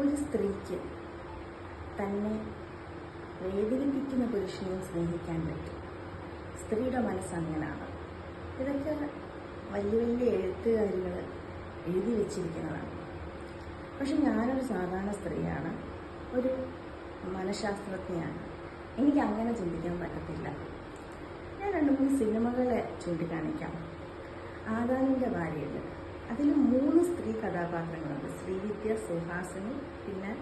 ഒരു സ്ത്രീക്ക് തന്നെ വേദനിപ്പിക്കുന്ന പുരുഷനെ സ്നേഹിക്കാൻ പറ്റും. സ്ത്രീയുടെ മനസ്സ് അങ്ങനെയാണ്. ഇതൊക്കെ വലിയ വലിയ എഴുത്തുകാരികൾ എഴുതി വെച്ചിരിക്കുന്നതാണ്. പക്ഷെ ഞാനൊരു സാധാരണ സ്ത്രീയാണ്. ഒരു മനഃശാസ്ത്രജ്ഞയാണ്. എനിക്ക് അങ്ങനെ ചിന്തിക്കാൻ പറ്റത്തില്ല. ഞാൻ രണ്ട് മൂന്ന് സിനിമകളെ ചൂണ്ടിക്കാണിക്കാം ആദാമിന്റെ ഭാര്യയിൽ അതിൽ മൂന്ന് സ്ത്രീ കഥാപാത്രങ്ങളുണ്ട്. ശ്രീവിദ്യ സുഹാസിനി പിന്നെ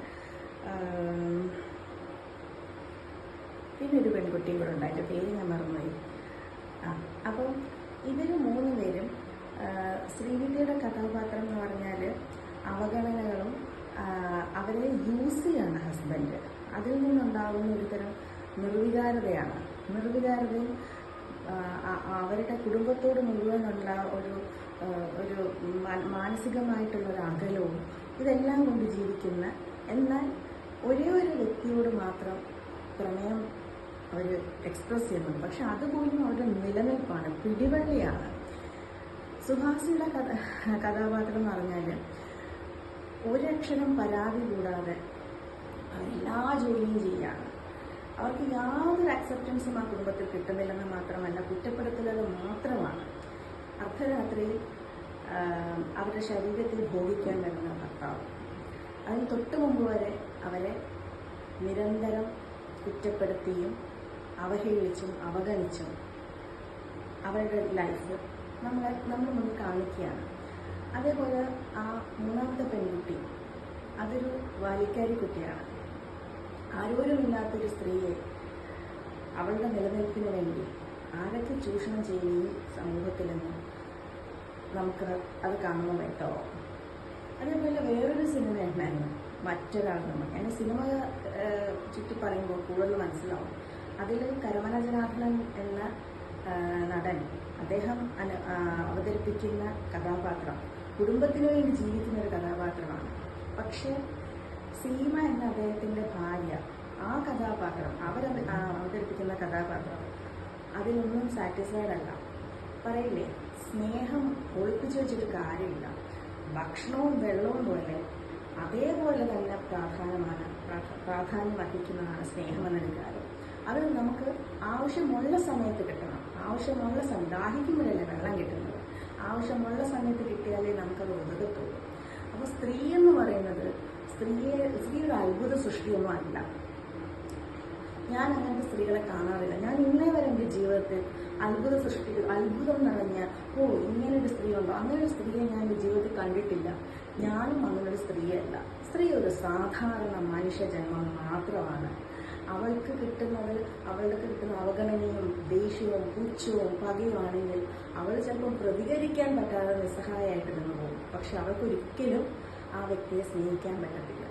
പിന്നൊരു പിന്നെ ഒരു പെൺകുട്ടിയും കൂടെ ഉണ്ട്. അതിന്റെ പേര് ഞാൻ മറന്നുപോയി. ആ അപ്പം ഇവർ മൂന്ന് പേരും ശ്രീവിദ്യയുടെ കഥാപാത്രം എന്ന് പറഞ്ഞാൽ അവഗണനകളും അവരെ യൂസ് ചെയ്യാണ് ഹസ്ബൻഡ്. അതിൽ നിന്നുണ്ടാകുന്ന ഒരുതരം നിർവികാരതയാണ്. നിർവികാരതയും അവരുടെ കുടുംബത്തോട് മുഴുവനുള്ള ഒരു ഒരു മാനസികമായിട്ടുള്ള ഒരു അകലവും ഇതെല്ലാം കൊണ്ട് ജീവിക്കുന്ന എന്നാൽ ഒരേ ഒരു വ്യക്തിയോട് മാത്രം പ്രണയം അവർ എക്സ്പ്രസ് ചെയ്യുന്നുണ്ട് പക്ഷെ അതുപോലും അവരുടെ നിലനിൽപ്പാണ് പിടിവള്ളിയാണ്. സുഹാസിയുടെ കഥ കഥാപാത്രം എന്ന് പറഞ്ഞാൽ ഒരക്ഷരം പരാതി കൂടാതെ അവരെല്ലാ ജോലിയും ചെയ്യാണ്. അവർക്ക് യാതൊരു അക്സെപ്റ്റൻസും ആ കുടുംബത്തിൽ കിട്ടുന്നില്ലെന്ന് മാത്രമല്ല കുറ്റപ്പെടുത്തലുകൾ മാത്രമാണ്. അർദ്ധരാത്രിയിൽ അവരുടെ ശരീരത്തിൽ ഭോഗിക്കാൻ വരുന്ന ഭർത്താവ്. അതിന് തൊട്ട് മുമ്പ് വരെ അവരെ നിരന്തരം കുറ്റപ്പെടുത്തിയും അവഹേളിച്ചും അവഗണിച്ചും അവരുടെ ലൈഫ് നമ്മളെ നമ്മൾ മുന്നിൽ കാണിക്കുകയാണ്. അതേപോലെ ആ മൂന്നാമത്തെ പെൺകുട്ടി അതൊരു ബാലിക്കാരി കുട്ടിയാണ്. ആരോരുമില്ലാത്തൊരു സ്ത്രീയെ അവളുടെ നിലനിൽപ്പിന് വേണ്ടി ആരൊക്കെ ചൂഷണം ചെയ്യുകയും സമൂഹത്തിൽ നിന്ന് നമുക്ക് അത് കാണണം കേട്ടോ അതേപോലെ വേറൊരു സിനിമ ഉണ്ടായിരുന്നു മറ്റൊരാൾ നമ്മൾ. ഞാൻ സിനിമ ചുറ്റി പറയുമ്പോൾ കൂടുതൽ മനസ്സിലാവും. അതിൽ കരമന എന്ന നടൻ അദ്ദേഹം അവതരിപ്പിക്കുന്ന കഥാപാത്രം. കുടുംബത്തിന് വേണ്ടി ജീവിക്കുന്ന ഒരു കഥാപാത്രമാണ്. പക്ഷേ സീമ എന്ന അദ്ദേഹത്തിന്റെ ഭാര്യ ആ കഥാപാത്രം അവർ അവതരിപ്പിക്കുന്ന കഥാപാത്രം അതിലൊന്നും സാറ്റിസ്ഫൈഡ് അല്ല. പറയില്ലേ? സ്നേഹം ഒളിപ്പിച്ചു വെച്ചിട്ട് കാര്യമില്ല. ഭക്ഷണവും വെള്ളവും പോലെ അതേപോലെ തന്നെ പ്രാധാന്യമാണ് പ്രാധാന്യം അർഹിക്കുന്നതാണ് സ്നേഹം എന്നൊരു കാര്യം. അത് നമുക്ക് ആവശ്യമുള്ള സമയത്ത് കിട്ടണം. ആവശ്യമുള്ള സമയം ദാഹിക്കുമ്പോഴല്ലേ വെള്ളം കിട്ടുന്നത്. ആവശ്യമുള്ള സമയത്ത് കിട്ടിയാലേ നമുക്കത് ഒതുകത്തുള്ളൂ അപ്പോൾ സ്ത്രീ എന്ന് പറയുന്നത് സ്ത്രീയെ സ്ത്രീയുടെ അത്ഭുത സൃഷ്ടിയൊന്നും അല്ല. ഞാൻ അങ്ങനത്തെ സ്ത്രീകളെ കാണാറില്ല. ഞാൻ ഇന്നേ വരെ എന്റെ ജീവിതത്തിൽ അത്ഭുത സൃഷ്ടി അത്ഭുതം നിറഞ്ഞ ഓ ഇങ്ങനെ ഒരു സ്ത്രീ ഉണ്ടോ അങ്ങനെ ഒരു സ്ത്രീയെ ഞാൻ എന്റെ ജീവിതത്തിൽ കണ്ടിട്ടില്ല. ഞാനും അങ്ങനൊരു സ്ത്രീയല്ല. സ്ത്രീ ഒരു സാധാരണ മനുഷ്യ ജന്മം മാത്രമാണ്. അവൾക്ക് കിട്ടുന്നത് അവൾക്ക് കിട്ടുന്ന അവഗണനയും ദേഷ്യവും പുച്ഛവും പകയുമാണെങ്കിൽ അവൾ ചിലപ്പോൾ പ്രതികരിക്കാൻ പറ്റാതെ നിസ്സഹായമായിട്ട് നിന്ന് പോകും പക്ഷെ അവൾക്കൊരിക്കലും ആ വ്യക്തിയെ സ്നേഹിക്കാൻ പറ്റത്തില്ല.